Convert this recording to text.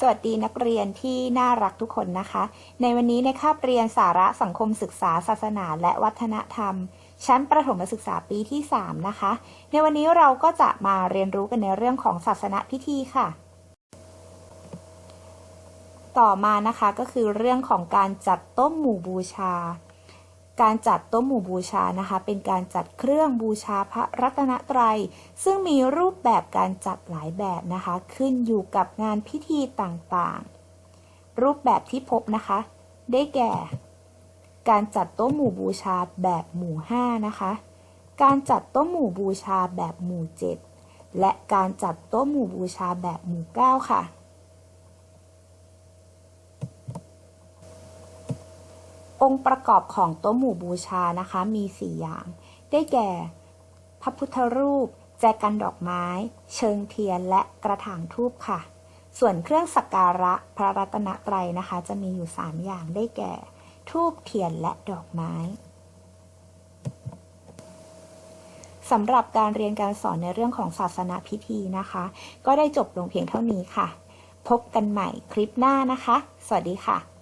สวัสดีนักเรียนที่น่ารักทุกคนนะคะ ในวันนี้ในคาบเรียนสาระสังคมศึกษา ศาสนา และวัฒนธรรม ชั้นประถมศึกษาปีที่ 3 นะคะ ในวันนี้เราก็จะมาเรียนรู้กันในเรื่องของศาสนพิธีค่ะ ต่อมานะคะก็คือเรื่องของการจัดต้มหมู่บูชา การจัดโต๊ะหมู่บูชานะคะ เป็นการจัดเครื่องบูชาพระรัตนตรัย ซึ่งมีรูปแบบการจัดหลายแบบนะคะ ขึ้นอยู่กับงานพิธีต่างๆ รูปแบบที่พบนะคะ ได้แก่ การจัดโต๊ะหมู่บูชาแบบหมู่ 5 นะคะ การจัดโต๊ะหมู่บูชาแบบหมู่ 7 และการจัดโต๊ะหมู่บูชาแบบหมู่ 9 ค่ะ องค์ประกอบของโต๊ะหมู่บูชานะคะมี 4 อย่าง ได้แก่ พระพุทธรูป แจกันดอกไม้ เชิงเทียนและกระถางทูบค่ะ ส่วนเครื่องสักการะพระรัตนตรัยนะคะ จะมีอยู่ 3 อย่างได้แก่ทูบเทียนและดอกไม้สำหรับการเรียนการสอนในเรื่องของศาสนาพิธีนะคะ ก็ได้จบลงเพียงเท่านี้ค่ะ พบกันใหม่คลิปหน้านะคะ สวัสดีค่ะ